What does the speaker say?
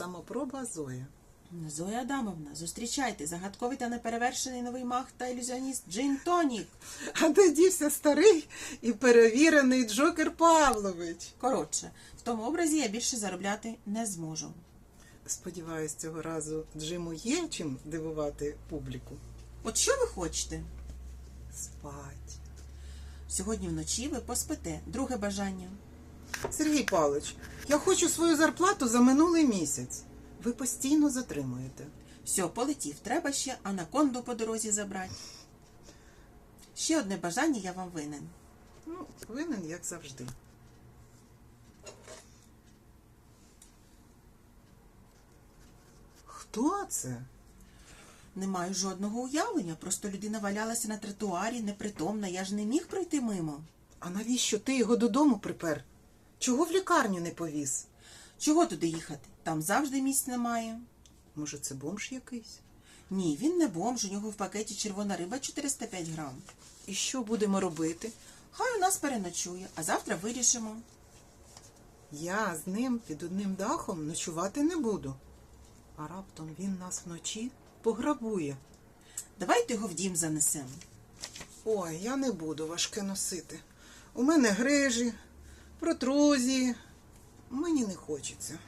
Самопроба Зоя. Зоя Адамовна, зустрічайте загадковий та неперевершений новий мах та ілюзіоніст Джин Тонік. А де дівся старий і перевірений Джокер Павлович? Коротше, в тому образі я більше заробляти не зможу. Сподіваюсь, цього разу Джиму є чим дивувати публіку. От що ви хочете? Спать. Сьогодні вночі ви поспите. Друге бажання. Сергій Павлович, я хочу свою зарплату за минулий місяць. Ви постійно затримуєте. Все, полетів. Треба ще анаконду по дорозі забрати. Ще одне бажання я вам винен. Ну, винен, як завжди. Хто це? Не маю жодного уявлення, просто людина валялася на тротуарі, непритомна, я ж не міг пройти мимо. А навіщо ти його додому припер? Чого в лікарню не повіз? Чого туди їхати? Там завжди місць немає. Може, це бомж якийсь? Ні, він не бомж, у нього в пакеті червона риба 405 грам. І що будемо робити? Хай у нас переночує, а завтра вирішимо. Я з ним під одним дахом ночувати не буду. А раптом він нас вночі пограбує. Давайте його в дім занесемо. Ой, я не буду важке носити. У мене грижі, протрузії. Мені не хочеться.